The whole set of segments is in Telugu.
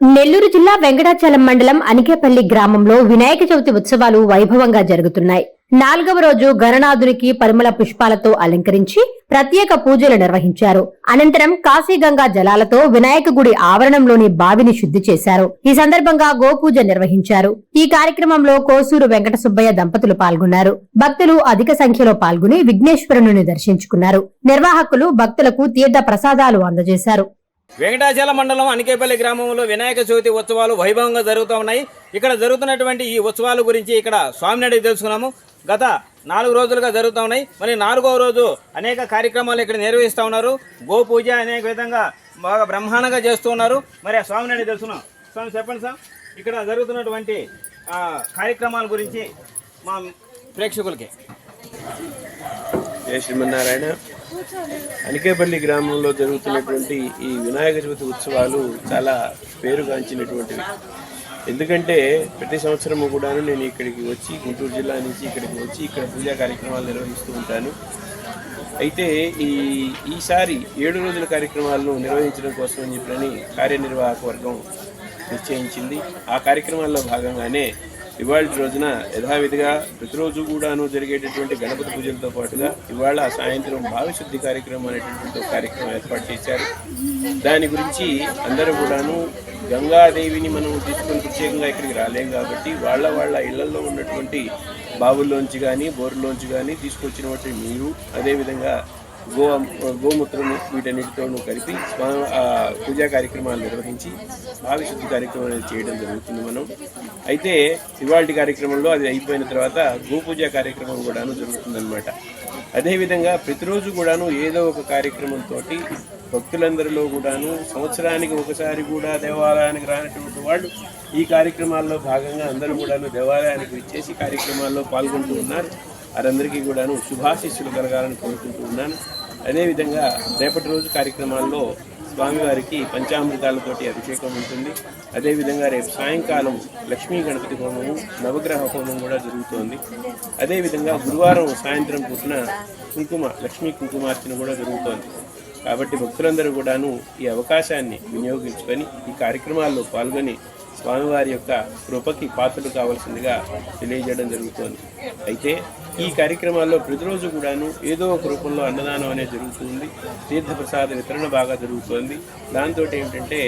నెల్లూరు జిల్లా వెంకటాచలం మండలం అనికేపల్లి గ్రామంలో వినాయక చవితి ఉత్సవాలు వైభవంగా జరుగుతున్నాయి. నాలుగవ రోజు గణనాథునికి పరిమళ పుష్పాలతో అలంకరించి ప్రత్యేక పూజలు నిర్వహించారు. అనంతరం కాశీగంగా జలాలతో వినాయక గుడి ఆవరణంలోని బావిని శుద్ధి చేశారు. ఈ సందర్భంగా గోపూజ నిర్వహించారు. ఈ కార్యక్రమంలో కోసూరు వెంకట సుబ్బయ్య దంపతులు పాల్గొన్నారు. భక్తులు అధిక సంఖ్యలో పాల్గొని విఘ్నేశ్వరుని దర్శించుకున్నారు. నిర్వాహకులు భక్తులకు తీర్థ ప్రసాదాలు అందజేశారు. వెంకటాచల మండలం అనికేపల్లి గ్రామంలో వినాయక చవితి ఉత్సవాలు వైభవంగా జరుగుతూ ఉన్నాయి. ఇక్కడ జరుగుతున్నటువంటి ఈ ఉత్సవాల గురించి ఇక్కడ స్వామినాయుడు తెలుసుకున్నాము. గత నాలుగు రోజులుగా జరుగుతూ ఉన్నాయి. మరి నాలుగవ రోజు అనేక కార్యక్రమాలు ఇక్కడ నిర్వహిస్తూ ఉన్నారు. గో పూజ అనేక విధంగా బాగా బ్రహ్మాండంగా చేస్తూ ఉన్నారు. మరి ఆ స్వామినాయుడు తెలుసుకున్నాం. స్వామి చెప్పండి సార్. ఇక్కడ జరుగుతున్నటువంటి కార్యక్రమాల గురించి మా ప్రేక్షకులకి. జయ శ్రీమన్నారాయణ. అనికేపల్లి గ్రామంలో జరుగుతున్నటువంటి ఈ వినాయక చవితి ఉత్సవాలు చాలా పేరుగాంచినటువంటివి. ఎందుకంటే ప్రతి సంవత్సరము కూడాను నేను ఇక్కడికి వచ్చి గుంటూరు జిల్లా నుంచి ఇక్కడికి వచ్చి ఇక్కడ పూజా కార్యక్రమాలు నిర్వహిస్తూ ఉంటాను. అయితే ఈ ఈసారి ఏడు రోజుల కార్యక్రమాలను నిర్వహించడం కోసం అని చెప్పని కార్యనిర్వాహక వర్గం నిశ్చయించింది. ఆ కార్యక్రమాల్లో భాగంగానే ఇవాళ రోజున యథావిధిగా ప్రతిరోజు కూడాను జరిగేటటువంటి గణపతి పూజలతో పాటుగా ఇవాళ సాయంత్రం భావిశుద్ధి కార్యక్రమం అనేటటువంటి కార్యక్రమం ఏర్పాటు చేశారు. దాని గురించి అందరూ కూడాను గంగాదేవిని మనం తీసుకొని ప్రత్యేకంగా ఇక్కడికి రాలేం కాబట్టి వాళ్ళ వాళ్ళ ఇళ్ళలో ఉన్నటువంటి బావుల్లోంచి కానీ బోర్లోంచి కానీ తీసుకొచ్చినటువంటి నీరు అదేవిధంగా గో గోమూత్రము వీటన్నిటితోనూ కలిపి పూజా కార్యక్రమాలు నిర్వహించి భావిశుద్ధి కార్యక్రమం చేయడం జరుగుతుంది మనం. అయితే ఇవాళ కార్యక్రమంలో అది అయిపోయిన తర్వాత గోపూజ కార్యక్రమం కూడాను జరుగుతుందన్నమాట. అదేవిధంగా ప్రతిరోజు కూడాను ఏదో ఒక కార్యక్రమంతో భక్తులందరిలో కూడాను సంవత్సరానికి ఒకసారి కూడా దేవాలయానికి రానటువంటి వాళ్ళు ఈ కార్యక్రమాల్లో భాగంగా అందరూ కూడాను దేవాలయానికి విచ్చేసి కార్యక్రమాల్లో పాల్గొంటూ ఉన్నారు. వారందరికీ కూడాను శుభాశీస్సులు కలగాలని కోరుకుంటూ ఉన్నాను. అదేవిధంగా రేపటి రోజు కార్యక్రమాల్లో స్వామివారికి పంచామృతాలతోటి అభిషేకం ఉంటుంది. అదేవిధంగా రేపు సాయంకాలం లక్ష్మీ గణపతి హోమము నవగ్రహ హోమం కూడా జరుగుతోంది. అదేవిధంగా గురువారం సాయంత్రం పూటన కుంకుమ లక్ష్మీ కుంకుమార్చన కూడా జరుగుతోంది. కాబట్టి భక్తులందరూ కూడాను ఈ అవకాశాన్ని వినియోగించుకొని ఈ కార్యక్రమాల్లో పాల్గొని స్వామివారి యొక్క కృపకి పాత్రలు కావాల్సిందిగా తెలియజేయడం జరుగుతోంది. అయితే ఈ కార్యక్రమాల్లో ప్రతిరోజు కూడాను ఏదో ఒక రూపంలో అన్నదానం అనేది జరుగుతుంది. తీర్థప్రసాద వితరణ బాగా జరుగుతోంది. దాంతో ఏమిటంటే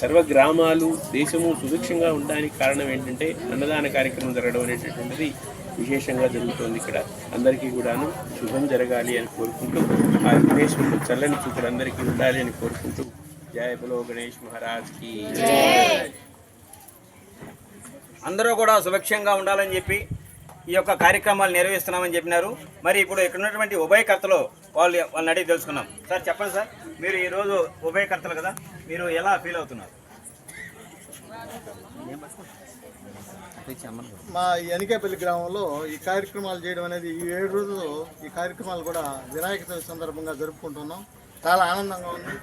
సర్వ గ్రామాలు దేశము సుభిక్షంగా ఉండడానికి కారణం ఏంటంటే అన్నదాన కార్యక్రమం జరగడం అనేటటువంటిది విశేషంగా జరుగుతోంది ఇక్కడ. అందరికీ కూడాను శుభం జరగాలి అని కోరుకుంటూ ఆ విఘ్నేశ్వరుడు చల్లని చూపుడు అందరికీ ఉండాలి అని కోరుకుంటూ జయ బలో గణేష్ మహారాజ్కి అందరూ కూడా సుభిక్షంగా ఉండాలని చెప్పి ఈ యొక్క కార్యక్రమాలు నిర్వహిస్తున్నామని చెప్పినారు. మరి ఇప్పుడు ఇక్కడ ఉన్నటువంటి ఉభయకర్తలు వాళ్ళు వాళ్ళని అడిగి తెలుసుకున్నాం సార్ చెప్పండి సార్. మీరు ఈరోజు ఉభయకర్తలు కదా మీరు ఎలా ఫీల్ అవుతున్నారు? మా ఎనికేపల్లి గ్రామంలో ఈ కార్యక్రమాలు చేయడం అనేది ఈ ఏడు రోజులు ఈ కార్యక్రమాలు కూడా వినాయక చవితి సందర్భంగా జరుపుకుంటున్నాం. చాలా ఆనందంగా ఉంది.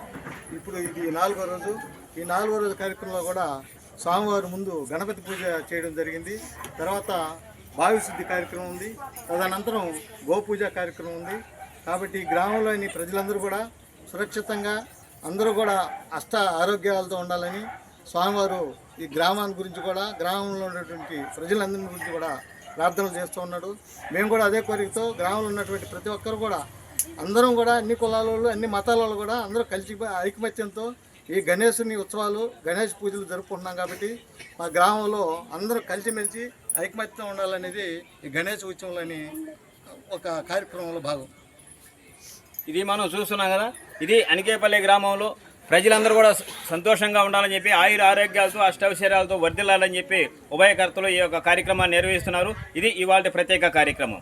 ఇప్పుడు ఇది నాలుగో రోజు. ఈ నాలుగో రోజు కార్యక్రమంలో కూడా స్వామివారి ముందు గణపతి పూజ చేయడం జరిగింది. తర్వాత భావిశుద్ధి కార్యక్రమం ఉంది. తదనంతరం గోపూజ కార్యక్రమం ఉంది. కాబట్టి ఈ గ్రామంలోని ప్రజలందరూ కూడా సురక్షితంగా అందరూ కూడా అష్ట ఆరోగ్యాలతో ఉండాలని స్వామివారు ఈ గ్రామాన్ని గురించి కూడా గ్రామంలో ఉన్నటువంటి ప్రజలందరి గురించి కూడా ప్రార్థనలు చేస్తూ ఉన్నాడు. మేము కూడా అదే కోరికతో గ్రామంలో ఉన్నటువంటి ప్రతి ఒక్కరు కూడా అందరం కూడా అన్ని కులాల వాళ్ళు అన్ని మతాల వాళ్ళు కూడా అందరూ కలిసి ఐకమత్యంతో ఈ గణేశుని ఉత్సవాలు గణేష్ పూజలు జరుపుకుంటున్నాం కాబట్టి మా గ్రామంలో అందరూ కలిసిమెలిసి ఐకమత్యం ఉండాలనేది ఈ గణేష్ ఉత్సవంలోని ఒక కార్యక్రమంలో భాగం. ఇది మనం చూస్తున్నాం కదా ఇది అనికేపల్లి గ్రామంలో ప్రజలందరూ కూడా సంతోషంగా ఉండాలని చెప్పి ఆయుర ఆరోగ్యాలతో అష్టవిశేరాలతో వర్ధిల్లాలని చెప్పి ఉభయకర్తలు ఈ యొక్క కార్యక్రమాన్ని నిర్వహిస్తున్నారు. ఇది ఇవాళ ప్రత్యేక కార్యక్రమం.